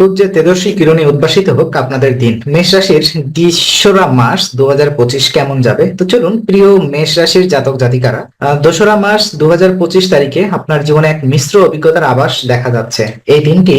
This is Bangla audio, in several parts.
সূর্যের তেজস্বী কিরণে উদ্ভাসিত হোক আপনাদের দিন। মেষ রাশির দোসরা মাস দু কেমন যাবে? তো চলুন, প্রিয় মেষ রাশির জাতক জাতিকারা দোসরা মাস দু তারিখে আপনার জীবনে এক মিশ্র অভিজ্ঞতার আভাস দেখা যাচ্ছে। এই দিনটি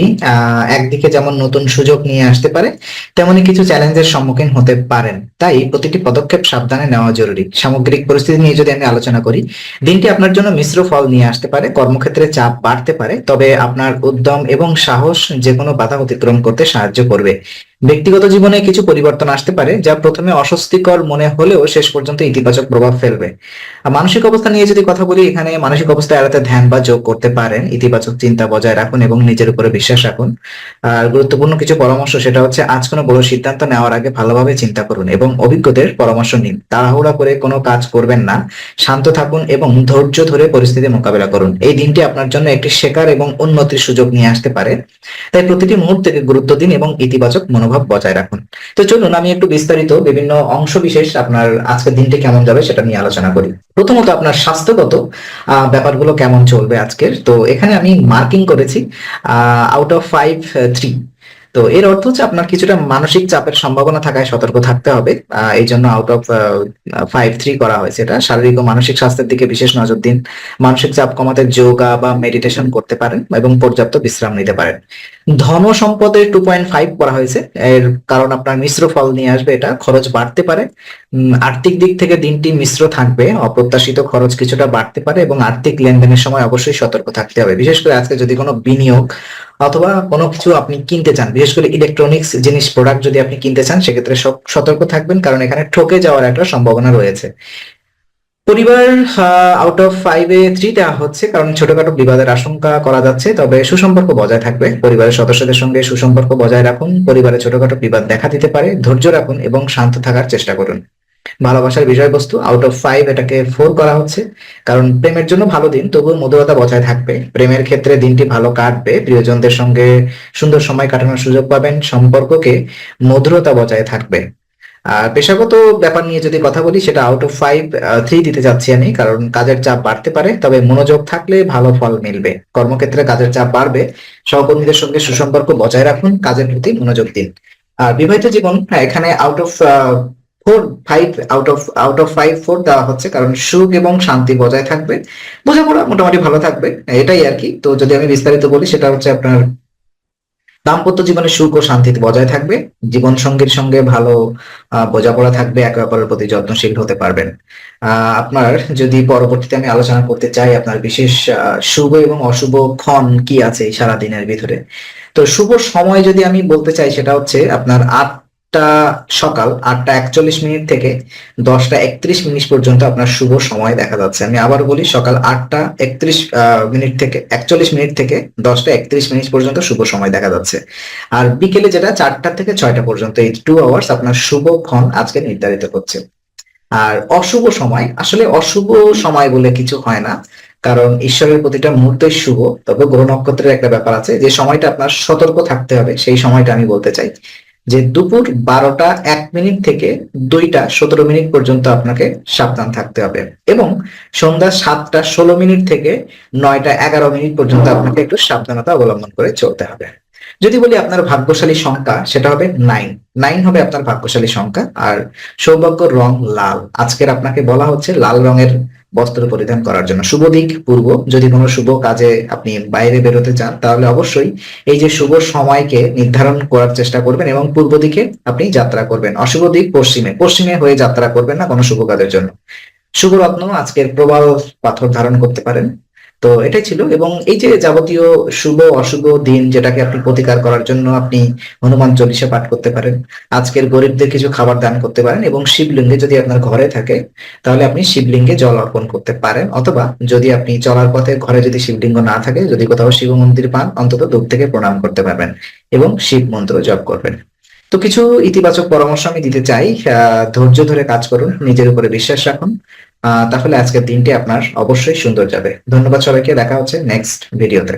একদিকে যেমন নতুন সুযোগ নিয়ে আসতে পারে, তেমনি কিছু চ্যালেঞ্জের সম্মুখীন হতে পারেন। তাই প্রতিটি পদক্ষেপ সাবধানে নেওয়া জরুরি। সামগ্রিক পরিস্থিতি নিয়ে যদি আমি আলোচনা করি, দিনটি আপনার জন্য মিশ্র ফল নিয়ে আসতে পারে, কর্মক্ষেত্রে চাপ বাড়তে পারে, তবে আপনার উদ্যম এবং সাহস যে কোনো বাধা অতিক্রম করতে সাহায্য করবে। ব্যক্তিগত জীবনে কিছু পরিবর্তন আসতে পারে যা প্রথমে অস্বস্তিকর মনে হলেও শেষ পর্যন্ত ইতিবাচক প্রভাব ফেলবে। আর মানসিক অবস্থা নিয়ে যদি কথা বলি, এখানে মানসিক অবস্থা এড়াতে ধ্যান বা যোগ করতে পারেন। ইতিবাচক চিন্তা বজায় রাখুন এবং নিজের উপরে বিশ্বাস রাখুন। আর গুরুত্বপূর্ণ কিছু পরামর্শ, সেটা হচ্ছে আজ কোনো বড় সিদ্ধান্ত নেওয়ার আগে ভালোভাবে চিন্তা করুন এবং অভিজ্ঞদের পরামর্শ নিন। তাড়াহুড়া করে কোনো কাজ করবেন না। শান্ত থাকুন এবং ধৈর্য ধরে পরিস্থিতি মোকাবেলা করুন। এই দিনটি আপনার জন্য একটি শেখার এবং উন্নতির সুযোগ নিয়ে আসতে পারে। তাই প্রতিটি মুহূর্তকে গুরুত্ব দিন এবং ইতিবাচক মনোভাব বজায় রাখুন। তো চলুন, আমি একটু বিস্তারিত বিভিন্ন অংশ বিশেষ আপনার আজকের দিনটি কেমন যাবে সেটা নিয়ে আলোচনা করি। প্রথমত আপনার স্বাস্থ্যগত ব্যাপারগুলো কেমন চলবে আজকের? তো এখানে আমি মার্কিং করেছি আউট অফ ফাইভ থ্রি তো এর অর্থ হচ্ছে আপনার কিছুটা মানসিক চাপের সম্ভাবনা থাকায় সতর্ক থাকতে হবে। এই জন্য আউট অফ ফাইভ থ্রি করা হয়েছে এটা। শারীরিক ও মানসিক স্বাস্থ্যের দিকে বিশেষ নজর দিন। মানসিক চাপ কমাতে যোগা বা মেডিটেশন করতে পারেন এবং পর্যাপ্ত বিশ্রাম নিতে পারেন। ধন সম্পদের টু পয়েন্ট ফাইভ করা হয়েছে। এর কারণ আপনার মিশ্র ফল নিয়ে আসবে এটা। খরচ বাড়তে পারে। আর্থিক দিক থেকে দিনটি মিশ্র থাকবে। অপ্রত্যাশিত খরচ কিছুটা বাড়তে পারে এবং আর্থিক লেনদেনের সময় অবশ্যই সতর্ক থাকতে হবে। বিশেষ করে আজকে যদি কোনো বিনিয়োগ অথবা কোনো কিছু আপনি কিনতে চান, বিশেষ করে ইলেকট্রনিক্স জিনিস প্রোডাক্ট যদি আপনি কিনতে চান, সেক্ষেত্রে সতর্ক থাকবেন, কারণ এখানে ঠকে যাওয়ার একটা সম্ভাবনা রয়েছে। পরিবার আউট অফ ফাইভ থ্রি দেওয়া হচ্ছে, কারণ ছোটখাটো বিবাদের আশঙ্কা করা যাচ্ছে, তবে সুসম্পর্ক বজায় থাকবে। পরিবারের সদস্যদের সঙ্গে সুসম্পর্ক বজায় রাখুন, পরিবারে ছোটখাটো বিবাদ দেখা দিতে পারে, ধৈর্য রাখুন এবং শান্ত থাকার চেষ্টা করুন। ভালোবাসার বিষয়বস্তু আউট অফ ফাইভ এটাকে ফোর করা হচ্ছে। কারণ প্রেমের জন্য ভালো দিন তবুও মধুরতা বজায় থাকবে। প্রেমের ক্ষেত্রে দিনটি ভালো কাটবে। প্রিয়জনদের সঙ্গে সুন্দর সময় কাটানোর সুযোগ পাবেন। সম্পর্ককে মধুরতা বজায় থাকবে। পেশাগত ব্যাপার নিয়ে যদি কথা বলি সেটা আউট অফ ফাইভ থ্রি দিতে যাচ্ছি আমি। কারণ কাজের চাপ বাড়তে পারে তবে মনোযোগ থাকলে ভালো ফল মিলবে। কর্মক্ষেত্রে কাজের চাপ বাড়বে। সহকর্মীদের সঙ্গে সুসম্পর্ক বজায় রাখুন কাজের প্রতি মনোযোগ দিন। আর বিবাহিত জীবন হ্যাঁ, এখানে out of four five out of out of five four দেওয়া হচ্ছে, কারণ সুখ এবং শান্তি বজায় থাকবে। বোঝাপড়া মোটামুটি ভালো থাকবে, এটাই আর কি। তো যদি আমি বিস্তারিত বলি, সেটা হচ্ছে আপনার দাম্পত্য জীবনে সুখ ও শান্তি বজায় থাকবে জীবন সঙ্গীর সঙ্গে ভালো বোঝাপড়া থাকবে, একে অপরের প্রতি যত্নশীল হতে পারবেন। আপনার যদি পরবর্তীতে আমি আলোচনা করতে চাই, আপনার বিশেষ শুভ এবং অশুভ ক্ষণ কি আছে এই সারা দিনের ভিতরে? তো শুভ সময় যদি আমি বলতে চাই, সেটা হচ্ছে আপনার আটটা সকাল, আটটা একচল্লিশ মিনিট থেকে দশটা একত্রিশ মিনিট পর্যন্ত আপনার শুভ সময় দেখা যাচ্ছে। আমি আবার বলি, সকাল আটটা একত্রিশ মিনিট থেকে, একচল্লিশ মিনিট থেকে দশটা একত্রিশ মিনিট পর্যন্ত শুভ সময় দেখা যাচ্ছে। আর বিকেলে যেটা, চারটা থেকে ছয়টা পর্যন্ত, এই টু আওয়ার্স আপনার শুভ ক্ষণ আজকে নির্ধারিত হচ্ছে আর অশুভ সময়, আসলে অশুভ সময় বলে কিছু হয় না, কারণ ঈশ্বরের প্রতিটা মুহূর্তই শুভ। তবে গ্রহ নক্ষত্রের একটা ব্যাপার আছে, যে সময়টা আপনার সতর্ক থাকতে হবে, সেই সময়টা আমি বলতে চাই। যে দুপুর বারোটা এক মিনিট থেকে দুইটা সতেরো মিনিট পর্যন্ত আপনাকে সাবধান থাকতে হবে। এবং সন্ধ্যা সাতটা ষোলো মিনিট থেকে নয়টা এগারো মিনিট পর্যন্ত আপনাকে একটু সাবধানতা অবলম্বন করে চলতে হবে। যদি বলি আপনার ভাগ্যশালী সংখ্যা, সেটা হবে নাইন নাইন হবে আপনার ভাগ্যশালী সংখ্যা, আর সৌভাগ্য রং লাল। আজকের আপনাকে বলা হচ্ছে লাল রঙের বস্ত্র পরিধান করার জন্য। শুভ দিক, পূর্ব। যদি কোনো শুভ কাজে আপনি বাইরে বেরোতে চান, তাহলে অবশ্যই এই যে শুভ সময়কে নির্ধারণ করার চেষ্টা করবেন এবং পূর্ব দিকে আপনি যাত্রা করবেন। অশুভ দিক, পশ্চিমে। পশ্চিমে হয়ে যাত্রা করবেন না কোনো শুভ কাজের জন্য। শুভ রত্ন আজকের প্রবাহ পাথর ধারণ করতে পারেন। তো এটাই ছিল। এবং এই যে যাবতীয় শুভ, অশুভ দিন যেটাকে আপনি প্রতিকার করার জন্য আপনি হনুমান চল্লিশা পাঠ করতে পারেন, আজকের গরিবদের কিছু খাবার দান করতে পারেন এবং শিবলিঙ্গে যদি আপনার ঘরে থাকে, তাহলে আপনি শিবলিঙ্গে জল অর্পণ করতে পারেন। অথবা যদি আপনি চলার পথে ঘরে যদি শিবলিঙ্গ না থাকে, যদি কোথাও শিব মন্দির পান, অন্তত দূর থেকে প্রণাম করতে পারবেন এবং শিব মন্ত্র জপ করবেন। তো কিছু ইতিবাচক পরামর্শ আমি দিতে চাই ধৈর্য ধরে কাজ করুন, নিজের উপরে বিশ্বাস রাখুন তাহলে আজকের দিনটি আপনার অবশ্যই সুন্দর যাবে। ধন্যবাদ সবাইকে, দেখা হচ্ছে নেক্সট ভিডিওতে